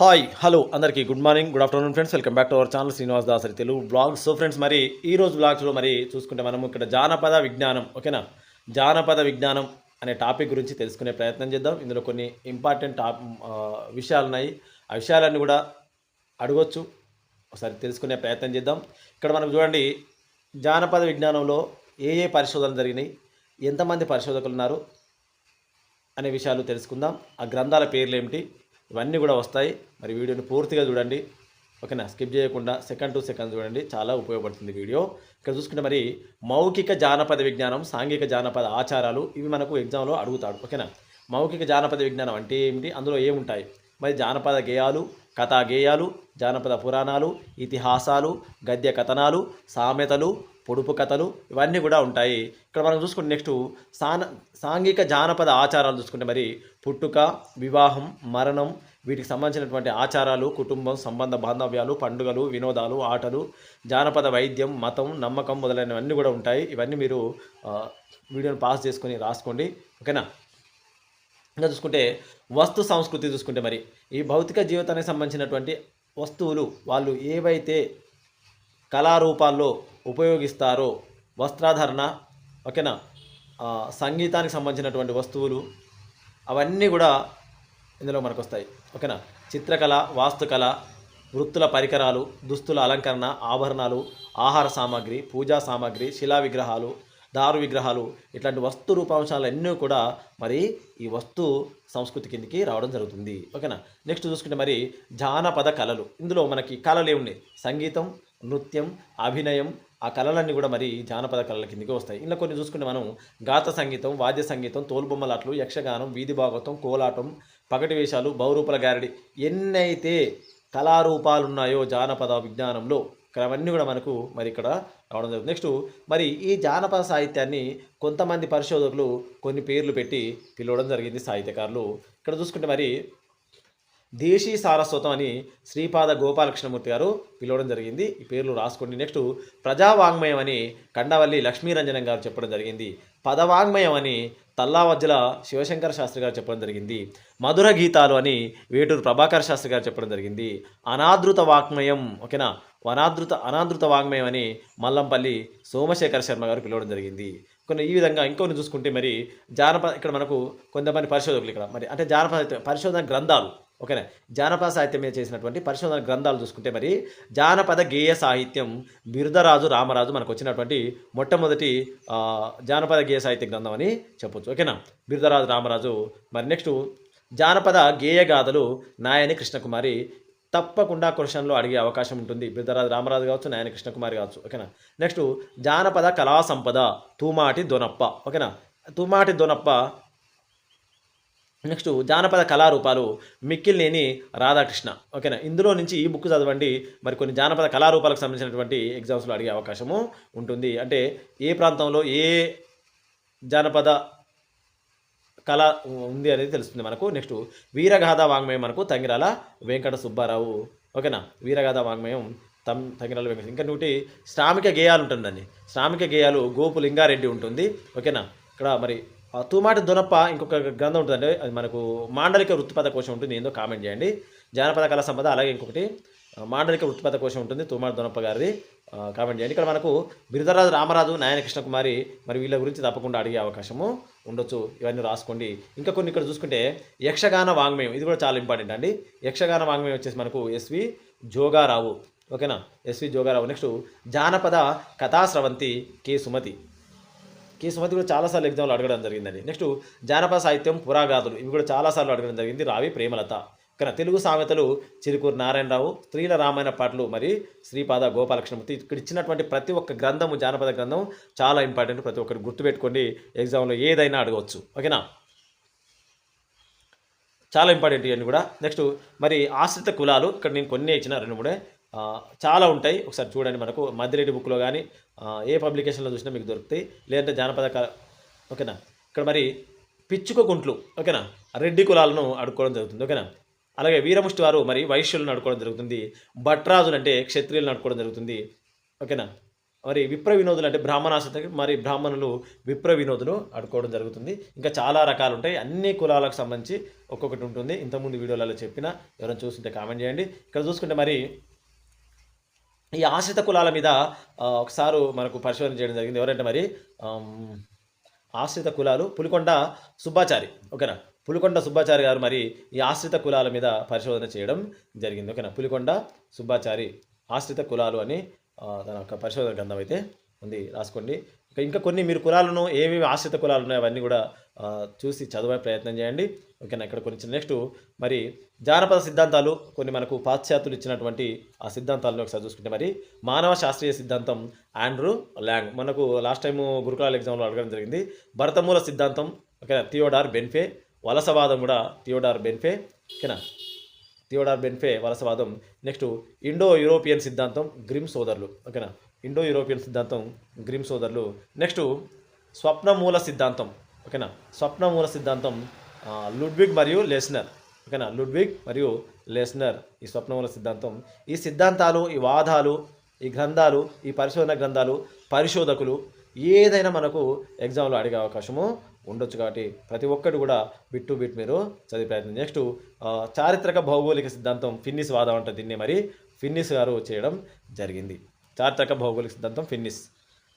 Hi hello అందరికీ good morning good afternoon friends welcome back to our channel Srinivas Dasari Telugu blog so friends మరి ఈ రోజు బ్లాగ్స్లో మరి చూసుకుంటే మనం ఇక్కడ జానపద విజ్ఞానం ఓకేనా జానపద విజ్ఞానం అనే టాపిక్ గురించి తెలుసుకునే ప్రయత్నం చేద్దాం. ఇందులో కొన్ని ఇంపార్టెంట్ టాప్ విషయాలు ఉన్నాయి ఆ విషయాలన్నీ కూడా అడగొచ్చు. ఒకసారి తెలుసుకునే ప్రయత్నం చేద్దాం. ఇక్కడ మనం చూడండి జానపద విజ్ఞానంలో ఏ ఏ పరిశోధనలు జరిగినాయి ఎంతమంది పరిశోధకులు ఉన్నారు అనే విషయాలు తెలుసుకుందాం. ఆ గ్రంథాల పేర్లు ఏమిటి ఇవన్నీ కూడా వస్తాయి. మరి వీడియోని పూర్తిగా చూడండి. ఓకేనా? స్కిప్ చేయకుండా సెకండ్ టు సెకండ్ చూడండి. చాలా ఉపయోగపడుతుంది వీడియో. ఇక్కడ చూసుకుంటే మరి మౌఖిక జానపద విజ్ఞానం సాంఘిక జానపద ఆచారాలు ఇవి మనకు ఎగ్జామ్లో అడుగుతాడు ఓకేనా? మౌఖిక జానపద విజ్ఞానం అంటే ఏమిటి? అందులో ఏముంటాయి? మరి జానపద గేయాలు కథా గేయాలు జానపద పురాణాలు ఇతిహాసాలు గద్య కథనాలు సామెతలు పొడుపు కథలు ఇవన్నీ కూడా ఉంటాయి. ఇక్కడ మనం చూసుకుంటే నెక్స్ట్ సాన సాంఘిక జానపద ఆచారాలు చూసుకుంటే మరి పుట్టుక వివాహం మరణం వీటికి సంబంధించినటువంటి ఆచారాలు కుటుంబం సంబంధ బాంధవ్యాలు పండుగలు వినోదాలు ఆటలు జానపద వైద్యం మతం నమ్మకం మొదలైనవన్నీ కూడా ఉంటాయి. ఇవన్నీ మీరు వీడియోని పాస్ చేసుకొని రాసుకోండి. ఓకేనా? ఇంకా చూసుకుంటే వస్తు సంస్కృతి చూసుకుంటే మరి ఈ భౌతిక జీవితానికి సంబంధించినటువంటి వస్తువులు వాళ్ళు ఏవైతే కళారూపాల్లో ఉపయోగిస్తారో వస్త్రాధరణ ఓకేనా? సంగీతానికి సంబంధించినటువంటి వస్తువులు అవన్నీ కూడా ఇందులో మనకు వస్తాయి ఓకేనా? చిత్రకళ వాస్తుకళ వృత్తుల పరికరాలు దుస్తుల అలంకరణ ఆభరణాలు ఆహార సామాగ్రి పూజా సామాగ్రి శిలా విగ్రహాలు దారు విగ్రహాలు ఇట్లాంటి వస్తు రూపాంశాలు అన్నీ కూడా మరి ఈ వస్తు సంస్కృతి కిందికి రావడం జరుగుతుంది ఓకేనా? నెక్స్ట్ చూసుకుంటే మరి జానపద కళలు ఇందులో మనకి కళలు ఏమున్నాయి? సంగీతం నృత్యం అభినయం ఆ కళలన్నీ కూడా మరి జానపద కళల కిందకి వస్తాయి. ఇలా కొన్ని చూసుకుంటే మనం గాత సంగీతం వాద్య సంగీతం తోలుబొమ్మలాట్లు యక్షగానం వీధి భాగవతం కోలాటం పగటి వేషాలు బహురూపల గారడి ఎన్నైతే కళారూపాలు ఉన్నాయో జానపద విజ్ఞానంలో అవన్నీ కూడా మనకు మరి ఇక్కడ రావడం జరుగుతుంది. నెక్స్ట్ మరి ఈ జానపద సాహిత్యాన్ని కొంతమంది పరిశోధకులు కొన్ని పేర్లు పెట్టి పిలవడం జరిగింది సాహిత్యకారులు. ఇక్కడ చూసుకుంటే మరి దేశీ సారస్వతం అని శ్రీపాద గోపాలకృష్ణమూర్తి గారు పిలవడం జరిగింది. ఈ పేర్లు రాసుకోండి. నెక్స్ట్ ప్రజావాంగ్మయం అని కండవల్లి లక్ష్మీరంజనం గారు చెప్పడం జరిగింది. పదవాంగ్మయం అని తల్లావజ్జల శివశంకర శాస్త్రి గారు చెప్పడం జరిగింది. మధుర గీతాలు అని వేటూరు ప్రభాకర్ శాస్త్రి గారు చెప్పడం జరిగింది. అనాదృత వాగ్మయం ఓకేనా? వనాదృత అనాదృత వాగ్మయం అని మల్లంపల్లి సోమశేఖర శర్మ గారు పిలవడం జరిగింది. కొన్ని ఈ విధంగా ఇంకొన్ని చూసుకుంటే మరి జానపద ఇక్కడ మనకు కొంతమంది పరిశోధకులు ఇక్కడ మరి అంటే జానపద పరిశోధన గ్రంథాలు ఓకేనా? జానపద సాహిత్యం మీద చేసినటువంటి పరిశోధన గ్రంథాలు చూసుకుంటే మరి జానపద గేయ సాహిత్యం బిరుదరాజు రామరాజు మనకు వచ్చినటువంటి మొట్టమొదటి జానపద గేయ సాహిత్య గ్రంథం అని చెప్పొచ్చు. ఓకేనా? బిరుదరాజు రామరాజు. మరి నెక్స్ట్ జానపద గేయగాథలు నాయని కృష్ణకుమారి తప్పకుండా క్వశ్చన్లో అడిగే అవకాశం ఉంటుంది. బిరుదరాజు రామరాజు కావచ్చు నాయని కృష్ణకుమారి కావచ్చు. ఓకేనా? నెక్స్ట్ జానపద కళా సంపద తూమాటి దొనప్ప. ఓకేనా? తూమాటి దొనప్ప నెక్స్ట్ జానపద కళారూపాలు మిక్కిలినేని రాధాకృష్ణ. ఓకేనా? ఇందులో నుంచి ఈ బుక్ చదవండి. మరి కొన్ని జానపద కళారూపాలకు సంబంధించినటువంటి ఎగ్జామ్స్లో అడిగే అవకాశము ఉంటుంది. అంటే ఏ ప్రాంతంలో ఏ జానపద కళ ఉంది అనేది తెలుస్తుంది మనకు. నెక్స్ట్ వీరగాథ వాంగ్మయం మనకు తంగిరాల వెంకట సుబ్బారావు. ఓకేనా? వీరగాథ వాంగ్మయం తం తంగిరాల వెంకట ఇంకా నూటి శ్రామిక గేయాలు ఉంటుందండి. శ్రామిక గేయాలు గోపు లింగారెడ్డి ఉంటుంది. ఓకేనా? ఇక్కడ మరి తూమాటి దొనప్ప ఇంకొక గ్రంథం ఉంటుందండి. అది మనకు మాండలిక వృత్తిపద కోశం ఉంటుంది. ఏందో కామెంట్ చేయండి. జానపద కళా సంపద అలాగే ఇంకొకటి. మాండలిక వృత్తిపద కోశం ఉంటుంది. తూమాటి దొనప్ప గారిది. కామెంట్ చేయండి. ఇక్కడ మనకు బిరుదరాజు రామరాజు నాయన కృష్ణకుమారి మరి వీళ్ళ గురించి తప్పకుండా అడిగే అవకాశము ఉండొచ్చు. ఇవన్నీ రాసుకోండి. ఇంకా కొన్ని ఇక్కడ చూసుకుంటే యక్షగాన వాంగ్మయం. ఇది కూడా చాలా ఇంపార్టెంట్ అండి. యక్షగాన వాంగ్మయం వచ్చేసి మనకు ఎస్వి జోగారావు. ఓకేనా? ఎస్వి జోగారావు. నెక్స్ట్ జానపద కథాస్రవంతి కె సుమతి. కే సుమతి కూడా చాలాసార్లు ఎగ్జామ్లో అడగడం జరిగిందండి. నెక్స్ట్ జానపద సాహిత్యం పురాగాథలు ఇవి కూడా చాలాసార్లు అడగడం జరిగింది. రావి ప్రేమలత. ఇక్కడ తెలుగు సామెతలు చిరుకూరు నారాయణరావు స్త్రీల రామాయణ పాటలు మరి శ్రీపాద గోపాలకృష్ణమూర్తి ఇక్కడ ఇచ్చినటువంటి ప్రతి ఒక్క గ్రంథము జానపద గ్రంథం చాలా ఇంపార్టెంట్. ప్రతి ఒక్కరు గుర్తుపెట్టుకోండి. ఎగ్జామ్లో ఏదైనా అడగవచ్చు ఓకేనా? చాలా ఇంపార్టెంట్ ఇవన్నీ కూడా. నెక్స్ట్ మరి ఆశ్రిత కులాలు ఇక్కడ నేను కొన్ని ఇచ్చిన రెండు మూడే చాలా ఉంటాయి. ఒకసారి చూడండి మనకు మధ్యరెడ్డి బుక్లో కానీ ఏ పబ్లికేషన్లో చూసినా మీకు దొరుకుతాయి. లేదంటే జానపద ఓకేనా? ఇక్కడ మరి పిచ్చుక గుంట్లు ఓకేనా? రెడ్డి కులాలను అడుక్కోవడం జరుగుతుంది ఓకేనా? అలాగే వీరముష్టి వారు మరి వైశ్యులను అడుకోవడం జరుగుతుంది. భట్రాజులు అంటే క్షత్రియులను అడుకోవడం జరుగుతుంది ఓకేనా? మరి విప్ర వినోదులు అంటే బ్రాహ్మణాశ్రిత మరి బ్రాహ్మణులు విప్ర వినోదులు ఆడుకోవడం జరుగుతుంది. ఇంకా చాలా రకాలు ఉంటాయి. అన్ని కులాలకు సంబంధించి ఒక్కొక్కటి ఉంటుంది. ఇంతకుముందు వీడియోలలో చెప్పిన ఎవరైనా చూస్తుంటే కామెంట్ చేయండి. ఇక్కడ చూసుకుంటే మరి ఈ ఆశ్రిత కులాల మీద ఒకసారి మనకు పరిశోధన చేయడం జరిగింది. ఎవరంటే మరి ఆశ్రిత కులాలు పులికొండ సుబ్బాచారి. ఓకేనా? పులికొండ సుబ్బాచారి గారు మరి ఈ ఆశ్రిత కులాల మీద పరిశోధన చేయడం జరిగింది. ఓకేనా? పులికొండ సుబ్బాచారి ఆశ్రిత కులాలు అని తన యొక్క పరిశోధన గ్రంథం అయితే ఉంది. రాసుకోండి. ఇంకా కొన్ని మీరు కులాలను ఏమేమి ఆశ్రిత కులాలు ఉన్నాయో అవన్నీ కూడా చూసి చదివే ప్రయత్నం చేయండి. ఓకేనా ఇక్కడ కొన్ని నెక్స్ట్ మరి జానపద సిద్ధాంతాలు కొన్ని మనకు పాశ్చాత్యులు ఇచ్చినటువంటి ఆ సిద్ధాంతాలను ఒకసారి చూసుకుంటే మరి మానవ శాస్త్రీయ సిద్ధాంతం ఆండ్రూ ల్యాంగ్. మనకు లాస్ట్ టైము గురుకులాల ఎగ్జామ్లో అడగడం జరిగింది. భరతమూల సిద్ధాంతం ఓకేనా థియోడార్ బెన్ఫే వలసవాదం కూడా థియోడార్ బెన్ఫే ఓకేనా థియోడార్ బెన్ఫే వలసవాదం. నెక్స్ట్ ఇండో యూరోపియన్ సిద్ధాంతం గ్రిమ్ సోదరులు ఓకేనా ఇండో యూరోపియన్ సిద్ధాంతం గ్రిమ్ సోదరులు. నెక్స్ట్ స్వప్నమూల సిద్ధాంతం ఓకేనా? స్వప్నమూల సిద్ధాంతం లుడ్విగ్ మరియు లెస్నర్. ఓకేనా? లుడ్విగ్ మరియు లెస్నర్ ఈ స్వప్నమూల సిద్ధాంతం. ఈ సిద్ధాంతాలు ఈ వాదాలు ఈ గ్రంథాలు ఈ పరిశోధన గ్రంథాలు పరిశోధకులు ఏదైనా మనకు ఎగ్జామ్లో అడిగే అవకాశము ఉండొచ్చు కాబట్టి ప్రతి ఒక్కటి కూడా బిట్ టు బిట్ మీరు చదివే ప్రయత్నం. నెక్స్ట్ చారిత్రక భౌగోళిక సిద్ధాంతం ఫిన్నిస్ వాదం అంటే దీన్ని మరి ఫిన్నిస్ గారు చేయడం జరిగింది. చారిత్రక భౌగోళిక సిద్ధాంతం ఫిన్నిస్.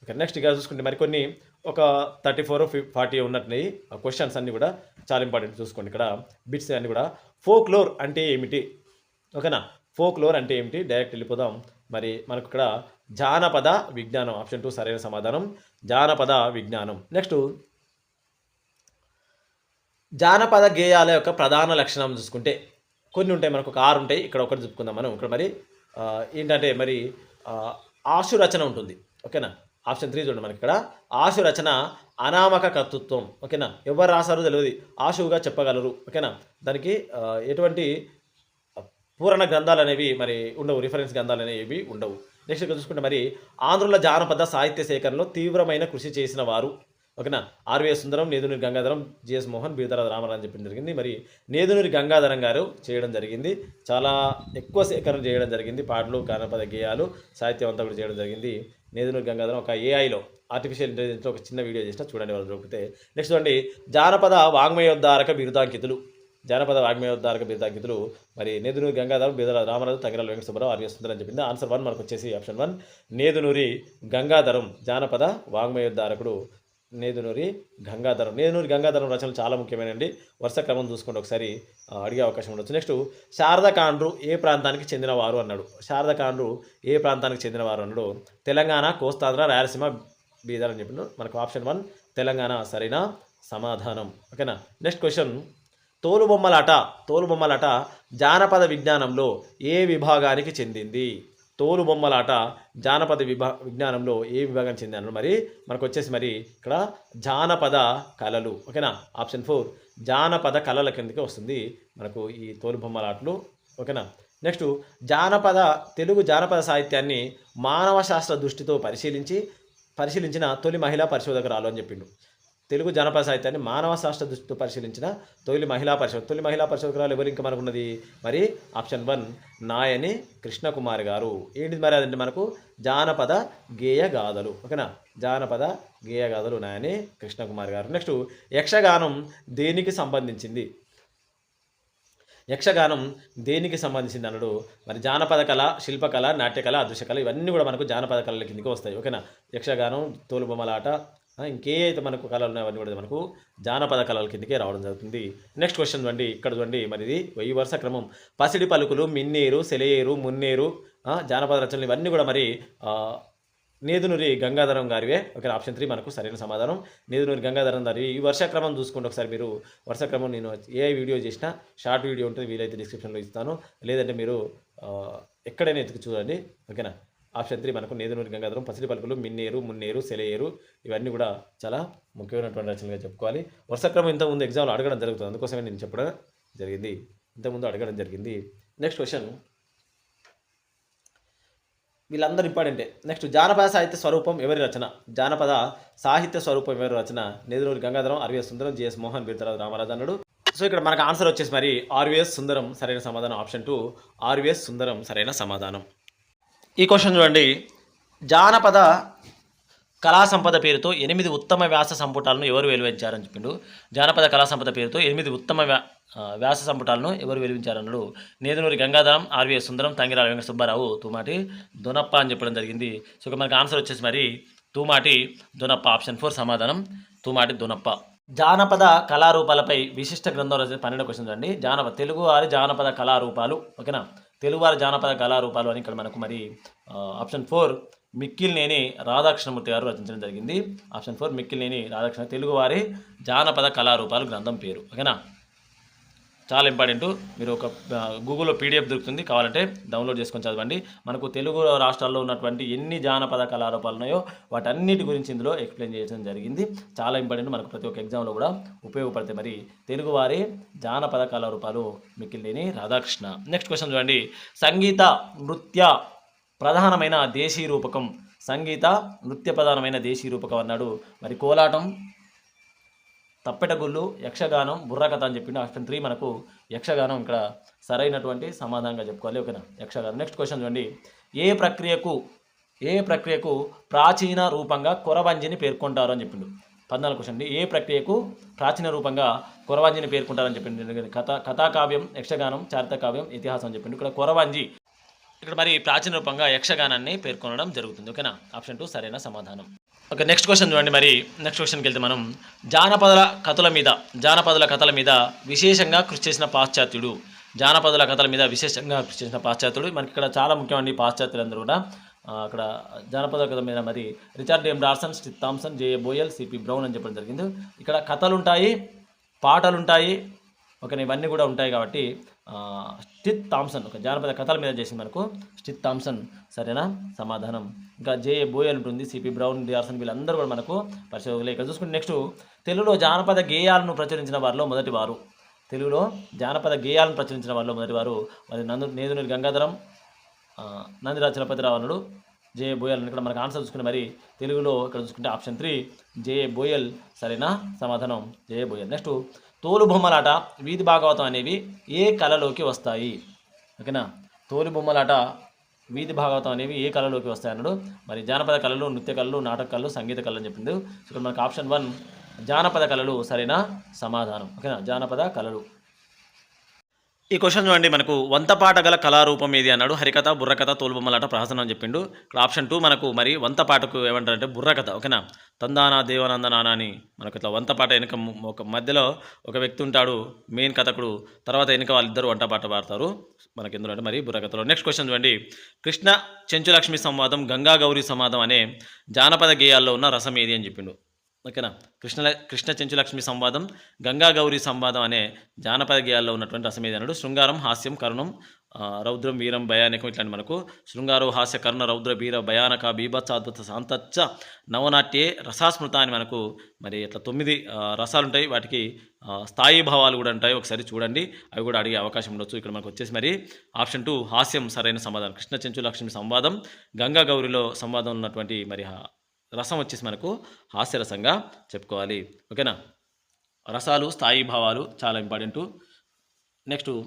ఓకే నెక్స్ట్ ఇక చూసుకుంటే మరికొన్ని ఒక థర్టీ ఫోర్ ఫార్టీ ఉన్నట్టున్నాయి. క్వశ్చన్స్ అన్నీ కూడా చాలా ఇంపార్టెంట్ చూసుకోండి. ఇక్కడ బిట్స్ అన్నీ కూడా. ఫోక్ లోర్ అంటే ఏమిటి? ఓకేనా ఫోక్ లోర్ అంటే ఏమిటి? డైరెక్ట్ వెళ్ళిపోదాం. మరి మనకు ఇక్కడ జానపద విజ్ఞానం ఆప్షన్ టూ సరైన సమాధానం. జానపద విజ్ఞానం. నెక్స్ట్ జానపద గేయాల యొక్క ప్రధాన లక్షణం చూసుకుంటే కొన్ని ఉంటాయి మనకు ఒక ఆరు ఉంటాయి. ఇక్కడ ఒకటి చెప్పుకుందాం మనం. ఇక్కడ మరి ఏంటంటే మరి ఆశురచన ఆశు రచన ఉంటుంది. ఓకేనా ఆప్షన్ త్రీ చూడండి మనకి ఇక్కడ. ఆశు రచన అనామక కర్తృత్వం. ఓకేనా? ఎవరు రాశారో తెలియదు. ఆశువుగా చెప్పగలరు. ఓకేనా? దానికి ఎటువంటి పూరణ గ్రంథాలు అనేవి మరి ఉండవు. రిఫరెన్స్ గ్రంథాలు అనేవి ఉండవు. నెక్స్ట్ ఇక్కడ చూసుకుంటే మరి ఆంధ్రుల జానపద సాహిత్య సేకరణలో తీవ్రమైన కృషి చేసిన వారు. ఓకేనా? ఆర్వీఎస్ సుందరం నేదునూరి గంగాధరం జిఎస్ మోహన్ బీదరాజు రామారావు అని చెప్పడం జరిగింది. మరి నేదునూరి గంగాధరం గారు చేయడం జరిగింది. చాలా ఎక్కువ సేకరణ చేయడం జరిగింది. పాటలు జానపద గేయాలు సాహిత్యం అంతా కూడా చేయడం జరిగింది. నేదునూరు గంగాధరం ఒక ఏఐలో ఆర్టిఫిషియల్ ఇంటెలిజెన్స్లో ఒక చిన్న వీడియో చేసిన చూడండి వాళ్ళు దొరికితే నెక్స్ట్ చూడండి జానపద వాంగ్మయోద్ధారక బిరుదాంకితులు. జానపద వాగ్మయోద్ధారక బిరుదాంకితులు. మరి నేదునూరి గంగాధరం బీదర రామరాజు తంగిరాల వెంకట సుబ్బారావు ఆర్వీఎస్ సుందరం చెప్పింది. ఆన్సర్ వన్ మనకు వచ్చేసి ఆప్షన్ వన్ నేదునూరి గంగాధరం జానపద వాగ్మయోద్ధారకుడు. నేదునూరి గంగాధరం. నేదునూరి గంగాధరం రచనలు చాలా ముఖ్యమైనవి వరుస క్రమం చూసుకోండి ఒకసారి అడిగే అవకాశం ఉండొచ్చు. నెక్స్ట్ శారదకాండ్రు ఏ ప్రాంతానికి చెందినవారు అన్నాడు. శారదకాండ్రు ఏ ప్రాంతానికి చెందినవారు అన్నాడు. తెలంగాణ కోస్తాంధ్ర రాయలసీమ బీదర్ అని చెప్పిన మనకు ఆప్షన్ వన్ తెలంగాణ. సరైన? సమాధానం. ఓకేనా? Next question. తోలుబొమ్మలాట తోలుబొమ్మలాట జానపద విజ్ఞానంలో ఏ విభాగానికి చెందింది? తోలుబొమ్మలాట జానపద విభా విజ్ఞానంలో ఏ విభాగానికి చెందిన మరి మనకు వచ్చేసి మరి ఇక్కడ జానపద కళలు. ఓకేనా? Option four. జానపద కళల కిందకి వస్తుంది మనకు ఈ తోలుబొమ్మలాటలు. ఓకేనా? నెక్స్ట్ జానపద తెలుగు జానపద సాహిత్యాన్ని మానవ శాస్త్ర దృష్టితో పరిశీలించి పరిశీలించిన తొలి మహిళా పరిశోధకురాలు అని చెప్పిండు. తెలుగు జానపద సాహిత్యాన్ని మానవ శాస్త్ర దృష్టితో పరిశీలించిన తొలి మహిళా పరిశోధక తొలి మహిళా పరిశోధకురాలు ఎవరు? ఇంకా మనకున్నది మరి ఆప్షన్ వన్ నాయని కృష్ణకుమారి గారు. ఏంటిది మరి అదంటే మనకు? జానపద గేయ గాథలు ఓకేనా? జానపద గేయ గాథలు నాయని కృష్ణకుమారి గారు. నెక్స్ట్ యక్షగానం దేనికి సంబంధించింది? యక్షగానం దేనికి సంబంధించింది అన్నాడు? మరి జానపద కళ శిల్పకళ నాట్యకళ అదృశ్యకళ ఇవన్నీ కూడా మనకు జానపద కళల కిందకి వస్తాయి. ఓకేనా? యక్షగానం తోలుబొమ్మలాట ఇంకే అయితే మనకు కళలు ఉన్నాయో అవన్నీ కూడా మనకు జానపద కళల కిందకే రావడం జరుగుతుంది. నెక్స్ట్ క్వశ్చన్ చూడండి. ఇక్కడ చూడండి. మరి ఇది ఈ వరుస క్రమం. పసిడి పలుకులు మిన్నేరు సెలయేరు మున్నేరు జానపద రచనలు ఇవన్నీ కూడా మరి నేదునూరి గంగాధరం గారివే. ఓకే ఆప్షన్ త్రీ మనకు సరైన సమాధానం. నేదునూరి గంగాధరం గారి ఈ వర్షక్రమం చూసుకోండి. ఒకసారి మీరు వర్షక్రమం నేను ఏ వీడియో చేసినా షార్ట్ వీడియో ఉంటుంది. వీలైతే డిస్క్రిప్షన్లో ఇస్తాను. లేదంటే మీరు ఎక్కడైనా ఎత్తుకు చూడండి. ఓకేనా? ఆ క్షత్రి మనకు నేదునూరి గంగాధరం పసిడి పలుకులు మిన్నేరు మున్నేరు సెలయేరు ఇవన్నీ కూడా చాలా ముఖ్యమైనటువంటి రచనలుగా చెప్పుకోవాలి. వర్షక్రమం ఇంతకుముందు ఎగ్జామ్లో అడగడం జరుగుతుంది. అందుకోసమే నేను చెప్పడం జరిగింది. ఇంతకుముందు అడగడం జరిగింది. నెక్స్ట్ క్వశ్చన్ వీళ్ళందరూ ఇంపార్టెంటే నెక్స్ట్ జానపద సాహిత్య స్వరూపం ఎవరి రచన? జానపద సాహిత్య స్వరూపం ఎవరి రచన? నేదునూరి గంగాధరం ఆర్వీఎస్ సుందరం జిఎస్ మోహన్ బీర్తరాజు రామరాజు అన్నాడు. సో ఇక్కడ మనకు ఆన్సర్ వచ్చేసి మరి ఆర్వీఎస్ సుందరం సరైన సమాధానం ఆప్షన్ టూ ఆర్వీఎస్ సుందరం సరైన సమాధానం. ఈ క్వశ్చన్ చూడండి. జానపద కళా సంపద పేరుతో ఎనిమిది ఉత్తమ వ్యాస సంపుటాలను ఎవరు వెలువరించారని చెప్పిండు. జానపద కళా సంపద పేరుతో ఎనిమిది ఉత్తమ వ్యా వ్యాస సంపుటాలను ఎవరు వెలువించారన్నాడు నేదునూరి గంగాధరం ఆర్వీఎస్ సుందరం తంగిరాల వెంకట సుబ్బారావు తూమాటి దొనప్ప అని చెప్పడం జరిగింది. సో ఇక మనకి ఆన్సర్ వచ్చేసి మరి తూమాటి దొనప్ప ఆప్షన్ ఫోర్ సమాధానం తూమాటి దొనప్ప. జానపద కళారూపాలపై విశిష్ట గ్రంథం రచన పన్నెండు క్వశ్చన్స్ అండి జానపద తెలుగువారి జానపద కళారూపాలు ఓకేనా? తెలుగువారి జానపద కళారూపాలు అని ఇక్కడ మనకు మరి ఆప్షన్ ఫోర్ మిక్కిలినేని రాధాకృష్ణమూర్తి గారు రచించడం జరిగింది. ఆప్షన్ ఫోర్ మిక్కిలినేని రాధాకృష్ణ తెలుగువారి జానపద కళారూపాలు గ్రంథం పేరు. ఓకేనా? చాలా ఇంపార్టెంట్. మీరు ఒక గూగుల్లో పీడిఎఫ్ దొరుకుతుంది కావాలంటే డౌన్లోడ్ చేసుకొని చదవండి. మనకు తెలుగు రాష్ట్రాల్లో ఉన్నటువంటి ఎన్ని జానపద కళారూపాలు ఉన్నాయో వాటన్నిటి గురించి ఇందులో ఎక్స్ప్లెయిన్ చేయడం జరిగింది. చాలా ఇంపార్టెంట్ మనకు ప్రతి ఒక్క ఎగ్జామ్లో కూడా ఉపయోగపడతాయి. మరి తెలుగువారి జానపద కళారూపాలు మిక్కిలేని రాధాకృష్ణ. నెక్స్ట్ క్వశ్చన్ చూడండి. సంగీత నృత్య ప్రధానమైన దేశీ రూపకం. సంగీత నృత్య ప్రధానమైన దేశీ రూపకం అన్నాడు. మరి కోలాటం తప్పెటగుళ్ళు యక్షగానం బుర్రకథ అని చెప్పిండు ఆప్షన్ త్రీ మనకు యక్షగానం ఇక్కడ సరైనటువంటి సమాధానంగా చెప్పుకోవాలి. ఓకేనా? యక్షగానం. నెక్స్ట్ క్వశ్చన్ చూడండి. ఏ ప్రక్రియకు ఏ ప్రక్రియకు ప్రాచీన రూపంగా కొరవంజిని పేర్కొంటారు అని చెప్పిండు. పద్నాలుగు క్వశ్చన్ అండి. ఏ ప్రక్రియకు ప్రాచీన రూపంగా కొరవంజిని పేర్కొంటారని చెప్పిండు. కథ కథాకావ్యం యక్షగానం చారిత్రకావ్యం ఇతిహాసం అని చెప్పిండు. ఇక్కడ కొరవంజి ఇక్కడ మరి ప్రాచీన రూపంగా యక్షగానాన్ని పేర్కొనడం జరుగుతుంది. ఓకేనా? ఆప్షన్ టూ సరైన సమాధానం. ఓకే నెక్స్ట్ క్వశ్చన్ చూడండి మరి. నెక్స్ట్ క్వశ్చన్కి వెళ్తే మనం జానపదల కథల మీద జానపదల కథల మీద విశేషంగా కృషి చేసిన పాశ్చాత్యుడు. జానపదుల కథల మీద విశేషంగా కృషి చేసిన పాశ్చాత్యుడు. మనకి ఇక్కడ చాలా ముఖ్యమండి పాశ్చాత్యులందరూ కూడా. అక్కడ జానపద కథ మీద మరి Richard M Dorson Stith Thompson JA Boyle CP Brown అని చెప్పడం జరిగింది. ఇక్కడ కథలుంటాయి పాటలుంటాయి ఓకే ఇవన్నీ కూడా ఉంటాయి కాబట్టి స్టిత్ థామ్సన్ ఒక జానపద కథల మీద చేసింది మనకు స్టిత్ థామ్సన్. సరేనా? సమాధానం. ఇంకా జేఏ బోయల్ ఉంటుంది సిపి బ్రౌన్ డిఆర్సన్ వీళ్ళందరూ కూడా మనకు పరిశోధకులు ఇక్కడ చూసుకుంటే నెక్స్ట్ తెలుగులో జానపద గేయాలను ప్రచురించిన వారిలో మొదటి వారు తెలుగులో జానపద గేయాలను ప్రచురించిన వారిలో మొదటి వారు మరి నందు నేదునూరి గంగాధరం నందిరాజ్ చలపతిరావు అనుడు జే బోయల్ అని ఇక్కడ మనకు ఆన్సర్ చూసుకుంటే మరి తెలుగులో ఇక్కడ చూసుకుంటే ఆప్షన్ త్రీ జే బోయల్. సరేనా? సమాధానం. జే బోయల్. నెక్స్ట్ తోలు బొమ్మలాట వీధి భాగవతం అనేవి ఏ కళలోకి వస్తాయి? ఓకేనా? తోలు బొమ్మలాట వీధి భాగవతం అనేవి ఏ కళలోకి వస్తాయి అన్నాడు. మరి జానపద కళలు నృత్య కళలు నాటక కళలు సంగీత కళలు అని చెప్పింది సో ఇక్కడ మనకు ఆప్షన్ వన్ జానపద కళలు సరైన? సమాధానం. ఓకేనా? జానపద కళలు. ఈ క్వశ్చన్ చూడండి మనకు వంతపాట గల కళారూపం ఏది అన్నాడు? హరికథ బుర్రకథ తోలుబొమ్మలాట ప్రహసనం అని చెప్పిండు. ఇక్కడ ఆప్షన్ టూ మనకు మరి వంతపాటకు ఏమంటారంటే బుర్రకథ ఓకేనా? తందానా దేవనందనానా అని మనకు ఇట్లా వంతపాట వెనుక ఒక మధ్యలో ఒక వ్యక్తి ఉంటాడు మెయిన్ కథకుడు తర్వాత వెనుక వాళ్ళిద్దరు వంట పాట పాడతారు. మనకి ఎందుకంటే అంటే మరి బుర్రకథలో. నెక్స్ట్ క్వశ్చన్ చూడండి. కృష్ణ చెంచులక్ష్మి సంవాదం గంగా గౌరీ సంవాదం అనే జానపద గేయాల్లో ఉన్న రసం ఏది అని చెప్పిండు? ఓకేనా? కృష్ణ కృష్ణ చెంచులక్ష్మి సంవాదం గంగా గౌరీ సంవాదం అనే జానపద గేయాల్లో ఉన్నటువంటి రసం శృంగారం హాస్యం కరుణం రౌద్రం వీరం భయానకం ఇట్లాంటి మనకు శృంగారం హాస్య కరుణ రౌద్ర వీర భయానక బీభత్స అద్భుత శాంతచ్చ నవనాట్యే రసాస్మృత అని మనకు మరి ఇట్లా తొమ్మిది రసాలు ఉంటాయి. వాటికి స్థాయి భావాలు కూడా ఉంటాయి. ఒకసారి చూడండి. అవి కూడా అడిగే అవకాశం ఉండొచ్చు. ఇక్కడ మనకు వచ్చేసి మరి ఆప్షన్ టూ హాస్యం సరైన సమాధానం. కృష్ణ చెంచు లక్ష్మి సంవాదం గంగా గౌరిలో సంవాదం ఉన్నటువంటి మరి రసం వచ్చేసి మనకు హాస్యరసంగా చెప్పుకోవాలి. ఓకేనా? రసాలు స్థాయి భావాలు చాలా ఇంపార్టెంట్. నెక్స్ట్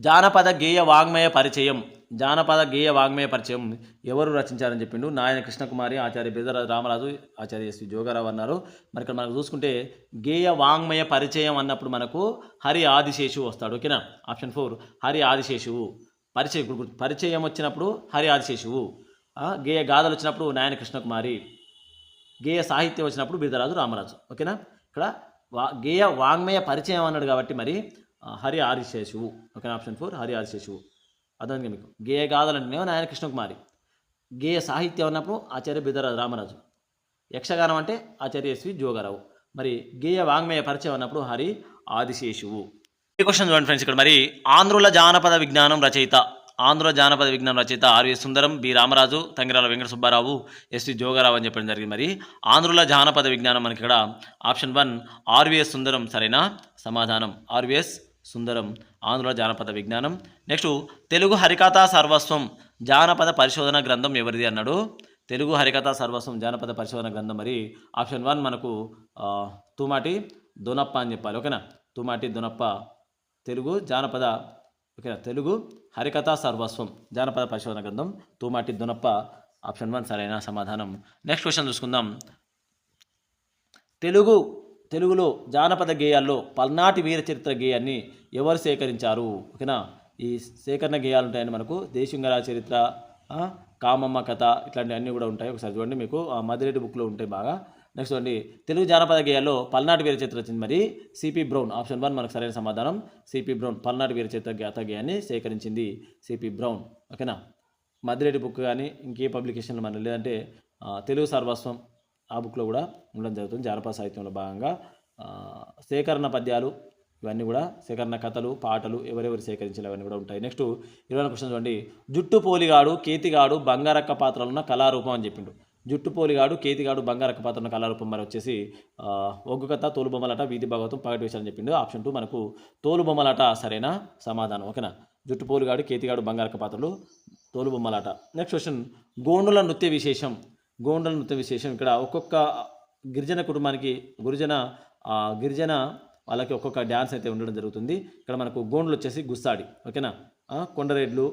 జానపద గేయ వాంగ్మయ పరిచయం. జానపద గేయ వాంగ్మయ పరిచయం ఎవరు రచించారని చెప్పిండు? నాయన కృష్ణకుమారి ఆచార్య బెదర రామరాజు ఆచార్య ఎస్వి జోగారావు అన్నారు. మరి ఇక్కడ మనకు చూసుకుంటే గేయ వాంగ్మయ పరిచయం అన్నప్పుడు మనకు హరి ఆదిశేషువు వస్తాడు. ఓకేనా? Option four Hari Adiseshuvu. పరిచయం ఇప్పుడు పరిచయం వచ్చినప్పుడు హరి ఆదిశేషువు. గేయ గాథలు వచ్చినప్పుడు నాయన కృష్ణకుమారి గేయ సాహిత్యం వచ్చినప్పుడు బిరుదరాజు రామరాజు. ఓకేనా? ఇక్కడ వా గేయ వాంగ్మయ పరిచయం అన్నాడు కాబట్టి మరి హరి ఆదిశేషువు. ఓకేనా? Option four Hari Adiseshuvu. అర్థమైంది మీకు? గేయ గాథలు అంటేనేమో నాయన కృష్ణకుమారి గేయ సాహిత్యం అన్నప్పుడు ఆచార్య బిరుదరాజు రామరాజు. యక్షగానం అంటే ఆచార్య ఎస్వి జోగారావు. మరి గేయ వాంగ్మయ పరిచయం అన్నప్పుడు హరి ఆదిశేషువు. ఈ క్వశ్చన్ చూడండి ఫ్రెండ్స్ ఇక్కడ మరి ఆంధ్రుల జానపద విజ్ఞానం రచయిత ఆంధ్ర జానపద విజ్ఞానం రచయిత RV Sundaram B. Ramaraju Tangirala Venkata Subbarao SV Jogarao అని చెప్పడం జరిగింది. మరి ఆంధ్రుల జానపద విజ్ఞానం మనకి ఇక్కడ ఆప్షన్ వన్ ఆర్విఎస్ సుందరం సరేనా? సమాధానం ఆర్విఎస్ సుందరం ఆంధ్రుల జానపద విజ్ఞానం. నెక్స్ట్ తెలుగు హరికథా సర్వస్వం జానపద పరిశోధన గ్రంథం ఎవరిది అన్నాడు? తెలుగు హరికథా సర్వస్వం జానపద పరిశోధన గ్రంథం మరి ఆప్షన్ వన్ మనకు తూమాటి తుమాటి దొనప్ప అని చెప్పాలి. ఓకేనా? తుమాటి దొనప్ప తెలుగు జానపద ఓకేనా? తెలుగు హరికథా సర్వస్వం జానపద పరిశోధన గ్రంథం తూమాటి దునప్ప ఆప్షన్ వన్ సరైన సమాధానం. నెక్స్ట్ క్వశ్చన్ చూసుకుందాం. తెలుగు తెలుగులో జానపద గేయాల్లో పల్నాటి వీర చరిత్ర గేయాన్ని ఎవరు సేకరించారు? ఓకేనా? ఈ సేకరణ గేయాలు ఉంటాయని మనకు. దేశింగర చరిత్ర కామమ్మ కథ ఇట్లాంటివన్నీ కూడా ఉంటాయి. ఒకసారి చూడండి మీకు. ఆ బుక్లో ఉంటాయి బాగా. నెక్స్ట్ చూడండి. తెలుగు జానపద గేయాల్లో పల్నాటి వీర చరిత్ర వచ్చింది మరి సిపి బ్రౌన్. ఆప్షన్ వన్ మనకు సరైన సమాధానం. సిపి బ్రౌన్ పల్నాటి వీర చరిత్ర గీత గేయాన్ని సేకరించింది సిపి బ్రౌన్. ఓకేనా? మద్రేటి బుక్ కానీ ఇంకే పబ్లికేషన్లు మన లేదంటే తెలుగు సర్వస్వం ఆ బుక్లో కూడా ఉండడం జరుగుతుంది. జానపద సాహిత్యంలో భాగంగా సేకరణ పద్యాలు ఇవన్నీ కూడా సేకరణ కథలు పాటలు ఎవరెవరు సేకరించిన అవన్నీ కూడా ఉంటాయి. నెక్స్ట్ ఇరవై క్వశ్చన్ చూడండి. జుట్టు పోలిగాడు కేతిగాడు బంగారక్క పాత్రలున్న కళారూపం అని చెప్పిండు. జుట్టుపోలిగాడు కేతిగాడు బంగారక పాత్రను కళారూపం మరి వచ్చేసి ఆ, ఒగ్గు కథ వీధి భాగవతం పగటి విషయాలు చెప్పిండు. ఆప్షన్ టూ మనకు తోలుబొమ్మలాట సరేనా సరైన సమాధానం ఓకేనా? జుట్టుపోలిగాడు కేతిగాడు బంగారక పాత్రలు తోలుబొమ్మలాట. Next question. గోండుల నృత్య విశేషం. గోండుల నృత్య విశేషం. ఇక్కడ ఒక్కొక్క గిరిజన కుటుంబానికి గురిజన గిరిజన వాళ్ళకి ఒక్కొక్క డ్యాన్స్ అయితే ఉండడం జరుగుతుంది. ఇక్కడ మనకు గోండ్లు వచ్చేసి గుస్సాడి ఓకేనా? కొండరేడ్లు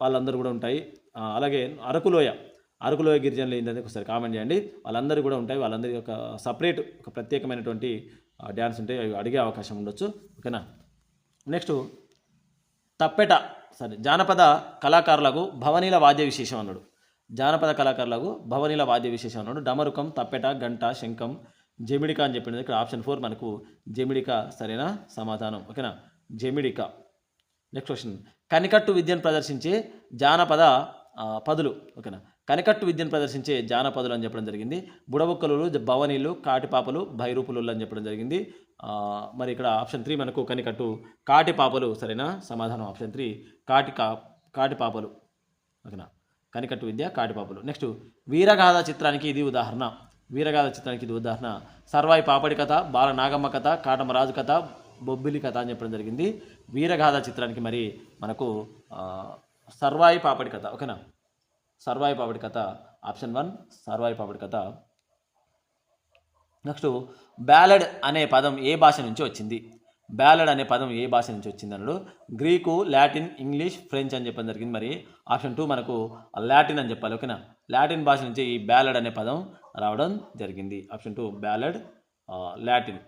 వాళ్ళందరూ కూడా ఉంటాయి. అలాగే అరకులోయ అరకులోయ గిరిజనులు ఏంటంటే ఒకసారి కామెంట్ చేయండి. వాళ్ళందరూ కూడా ఉంటాయి. వాళ్ళందరికీ ఒక సపరేట్ ఒక ప్రత్యేకమైనటువంటి డ్యాన్స్ ఉంటాయి. అవి అడిగే అవకాశం ఉండొచ్చు. ఓకేనా? నెక్స్ట్ తప్పెట సరే జానపద కళాకారులకు భవనీల వాద్య విశేషం అన్నాడు. జానపద కళాకారులకు భవనీల వాద్య విశేషం అన్నాడు. డమరుకం తప్పెట గంట శంఖం జమిడిక అని చెప్పినది. ఇక్కడ ఆప్షన్ ఫోర్ మనకు జమిడిక సరైన? సమాధానం. ఓకేనా? జమిడిక. Next question. కనికట్టు విద్యను ప్రదర్శించే జానపద పదులు. ఓకేనా? కనికట్టు విద్యను ప్రదర్శించే జానపదులు అని చెప్పడం జరిగింది. బుడబుక్కలు భవనీలు కాటిపాపలు భైరూపులు అని చెప్పడం జరిగింది. మరి ఇక్కడ ఆప్షన్ త్రీ మనకు కనికట్టు కాటిపాపలు సరైన? సమాధానం ఆప్షన్ త్రీ. కాటి కా కాటిపాపలు. ఓకేనా? కనికట్టు విద్య కాటిపాపలు. నెక్స్ట్ వీరగాథ చిత్రానికి ఇది ఉదాహరణ. వీరగాథ చిత్రానికి ఇది ఉదాహరణ. సర్వాయి పాపడి కథ బాల నాగమ్మ కథ కాటమరాజు కథ బొబ్బిలి కథ అని చెప్పడం జరిగింది. వీరగాథ చిత్రానికి మరి మనకు సర్వాయి పాపడి కథ. ఓకేనా? సర్వాయి పాపడి కథ ఆప్షన్ వన్ సర్వాయి పాపడి కథ. నెక్స్ట్ బ్యాలెడ్ అనే పదం ఏ భాష నుంచి వచ్చింది? బ్యాలెడ్ అనే పదం ఏ భాష నుంచి వచ్చింది అన్నాడు? గ్రీకు లాటిన్ ఇంగ్లీష్ ఫ్రెంచ్ అని చెప్పడం జరిగింది మరి. ఆప్షన్ టూ మనకు లాటిన్ అని చెప్పాలి ఓకేనా? లాటిన్ భాష నుంచి ఈ బ్యాలెడ్ అనే పదం రావడం జరిగింది. Option two ballad Latin.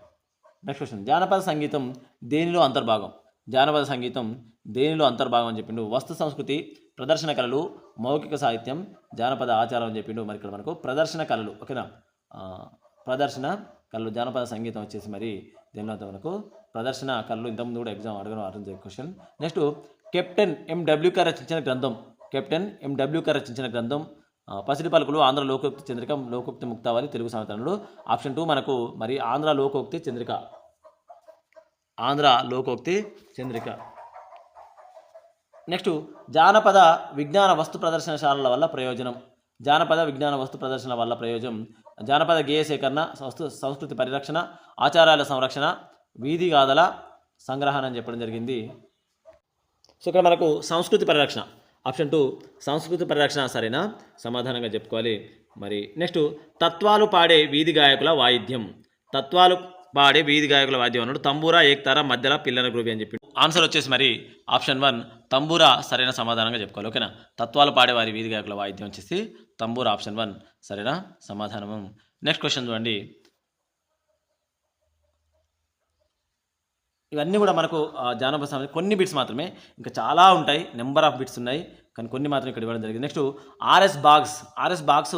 Next question. జానపద సంగీతం దేనిలో అంతర్భాగం? జానపద సంగీతం దేనిలో అంతర్భాగం అని చెప్పిండు? వస్తు సంస్కృతి ప్రదర్శన కళలు మౌఖిక సాహిత్యం జానపద ఆచారం అని చెప్పిండు మరి ఇక్కడ మనకు ప్రదర్శన కళలు ఓకేనా? ప్రదర్శన కళలు జానపద సంగీతం వచ్చేసి మరి దీనిలో మనకు ప్రదర్శన కళలు ఇంతకుముందు కూడా ఎగ్జామ్ అడగడం అర్థం క్వశ్చన్ నెక్స్ట్ కెప్టెన్ ఎండబ్ల్యూకర్ రచించిన గ్రంథం. కెప్టెన్ ఎండబ్ల్యూకర్ రచించిన గ్రంథం. పసిడి పలుకులు ఆంధ్ర లోకోక్తి చంద్రిక లోకోక్తి ముక్తావళి తెలుగు సంవత్సరంలో ఆప్షన్ టూ మనకు మరి ఆంధ్ర లోకోక్తి చంద్రిక. ఆంధ్ర లోకోక్తి చంద్రిక. నెక్స్ట్ జానపద విజ్ఞాన వస్తు ప్రదర్శనశాలల వల్ల ప్రయోజనం. జానపద విజ్ఞాన వస్తు ప్రదర్శన వల్ల ప్రయోజనం. జానపద గేయ సేకరణ వస్తు సంస్కృతి పరిరక్షణ ఆచారాల సంరక్షణ వీధి గాథల సంగ్రహణ అని చెప్పడం జరిగింది. సో ఇక్కడ మనకు సంస్కృతి పరిరక్షణ. ఆప్షన్ టూ సంస్కృతి పరిరక్షణ సరేనా? సమాధానంగా చెప్పుకోవాలి. మరి నెక్స్ట్ తత్వాలు పాడే వీధి గాయకుల వాయిద్యం. తత్వాలు పాడే వీధి గాయకుల వాయిద్యం అన్నాడు. తంబూరా ఏక్తార మధ్యలో పిల్లల గ్రూపి అని చెప్పి ఆన్సర్ వచ్చేసి మరి ఆప్షన్ వన్ తంబూరా సరైన సమాధానంగా చెప్పుకోవాలి. ఓకేనా? తత్వాలు పాడే వారి వీధి గాయకుల వాయిద్యం వచ్చేసి తంబూరా ఆప్షన్ వన్ సరైన సమాధానము. నెక్స్ట్ క్వశ్చన్ చూడండి. ఇవన్నీ కూడా మనకు జానపద సంగీతం కొన్ని బిట్స్ మాత్రమే. ఇంకా చాలా ఉంటాయి. నెంబర్ ఆఫ్ బిట్స్ ఉన్నాయి. కానీ కొన్ని మాత్రం ఇక్కడ ఇవ్వడం జరిగింది. Next RS box RS box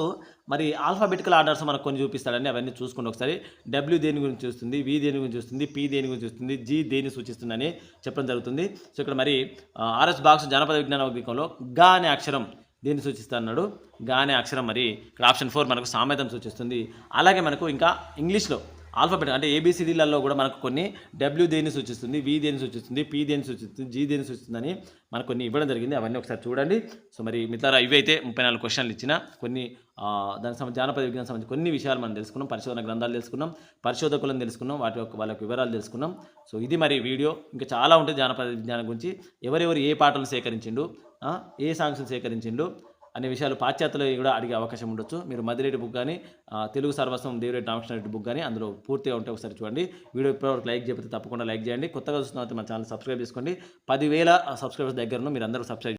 మరి ఆల్ఫాబెటికల్ ఆర్డర్స్ మనకు కొన్ని చూపిస్తాడని అవన్నీ చూసుకోండి ఒకసారి. డబ్ల్యూ దేని గురించి చూస్తుంది వి దేని గురించి చూస్తుంది పి దేని గురించి చూస్తుంది జి దేని సూచిస్తుందని చెప్పడం జరుగుతుంది. సో ఇక్కడ మరి ఆర్ఎస్ బాక్స్ జానపద విజ్ఞాన వర్గీకంలో గా అనే అక్షరం దేన్ని సూచిస్తా అన్నాడు గా అనే అక్షరం మరి ఇక్కడ ఆప్షన్ ఫోర్ మనకు సామెతం సూచిస్తుంది. అలాగే మనకు ఇంకా ఇంగ్లీష్లో ఆల్ఫాబెట్ అంటే ఏబిసిడీలలో కూడా మనకు కొన్ని డబ్ల్యూ దేని సూచిస్తుంది వి దేని సూచిస్తుంది పి దేని సూచిస్తుంది జీ దేని సూచిస్తుందని మనకు కొన్ని ఇవ్వడం జరిగింది. అవన్నీ ఒకసారి చూడండి. సో మరి మిగతా ఇవి అయితే ముప్పై నాలుగు క్వశ్చన్లు ఇచ్చిన కొన్ని దానికి సంబంధించి జానపద విజ్ఞానం సంబంధించి కొన్ని విషయాలు మనం తెలుసుకున్నాం పరిశోధన గ్రంథాలు తెలుసుకున్నాం పరిశోధకులను తెలుసుకున్నాం వాటి యొక్క వాళ్ళ వివరాలు తెలుసుకున్నాం. సో ఇది మరి వీడియో. ఇంకా చాలా ఉంటుంది జానపద విజ్ఞానం గురించి ఎవరెవరు ఏ పాటలు సేకరించిండు ఏ సాంగ్స్ సేకరించిండు అనే విషయాలు పాశ్చాత్యలో కూడా అడిగే అవకాశం ఉండొచ్చు. మీరు మదిరెడ్డి బుక్ కానీ తెలుగు సర్వస్వం దేవిరెడ్డి రామకృష్ణారెడ్డి బుక్ కానీ అందులో పూర్తిగా ఉంటే ఒకసారి చూడండి. వీడియో ఇప్పటివరకు లైక్ చెప్తే తప్పకుండా లైక్ చేయండి. కొత్తగా చూస్తున్న మన ఛానల్ సబ్స్క్రైబ్ చేసుకోండి. పదివేల సబ్స్క్రైబర్స్ దగ్గరను మీరు అందరూ సబ్స్క్రైబ్